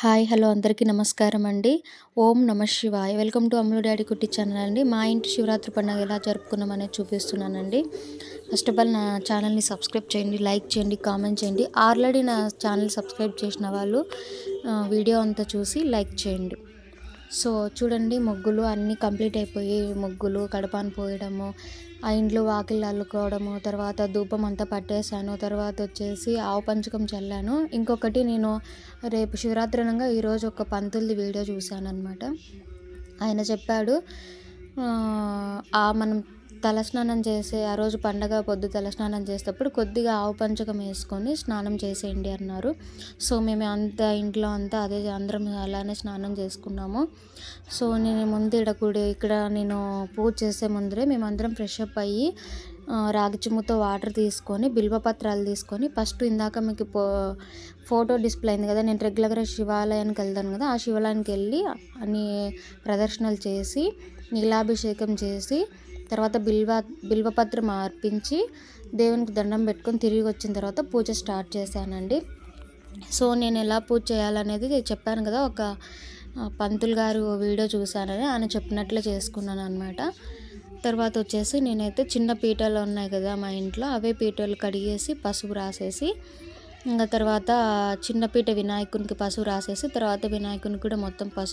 Hi hello అందరికీ నమస్కారం అండి. Om Nama Shivay. Welcome to Ammulu daddy Kutti channel అండి. మా ఇంటి శివరాత్రి పండుగ ఎలా జరుపుకున్నాం అనేది చూపిస్తున్నానండి. ఫస్ట్ ఆఫ్ ఆల్ నా ఛానల్ని సబ్స్క్రైబ్ చేయండి లైక్ చేయండి కామెంట్ చేయండి. ఆల్రెడీ నా ఛానల్ సబ్స్క్రైబ్ చేసిన వాళ్ళు వీడియో అంతా చూసి లైక్ చేయండి. సో చూడండి ముగ్గులు అన్నీ కంప్లీట్ అయిపోయి ముగ్గులు కడపాను పోయడము ఆ ఇంట్లో వాకిళ్ళు అల్లుకోవడము తర్వాత ధూపం అంతా పట్టేశాను తర్వాత వచ్చేసి ఆవు పంచకం చల్లాను. ఇంకొకటి నేను రేపు శివరాత్రి అనగా ఈరోజు ఒక పంతులది వీడియో చూశాను అనమాట ఆయన చెప్పాడు ఆ మనం తలస్నానం చేసే ఆ రోజు పండగ పొద్దు తలస్నానం చేసేటప్పుడు కొద్దిగా ఆవు పంచకం వేసుకొని స్నానం చేసేయండి అన్నారు. సో మేము అంత ఇంట్లో అంతా అదే అందరం అలానే స్నానం చేసుకున్నాము. సో నేను ముందు ఇక్కడ ఇక్కడ నేను పూజ చేసే ముందరే మేమందరం ఫ్రెష్ అప్ అయ్యి రాగి చిమ్ముతో వాటర్ తీసుకొని బిల్వపత్రాలు తీసుకొని ఫస్ట్ ఇందాక మీకు పో ఫోటో డిస్ప్లే అయింది కదా నేను రెగ్యులర్గా శివాలయానికి వెళ్తాను కదా ఆ శివాలయానికి వెళ్ళి అన్ని ప్రదర్శనలు చేసి నీలాభిషేకం చేసి తర్వాత బిల్వ బిల్వపత్రం అర్పించి దేవునికి దండం పెట్టుకొని తిరిగి వచ్చిన తర్వాత పూజ స్టార్ట్ చేశానండి. సో నేను ఎలా పూజ చేయాలనేది చెప్పాను కదా ఒక పంతులు గారు వీడియో చూశానని ఆయన చెప్పినట్లే చేసుకున్నాను అనమాట తర్వాత వచ్చేసి నేనైతే చిన్న పీటలు ఉన్నాయి కదా మా ఇంట్లో అవే పీటలు కడిగేసి పసుపు రాసేసి ఇంకా తర్వాత చిన్న పీట వినాయకునికి పసుపు రాసేసి తర్వాత వినాయకునికి కూడా మొత్తం పసుపు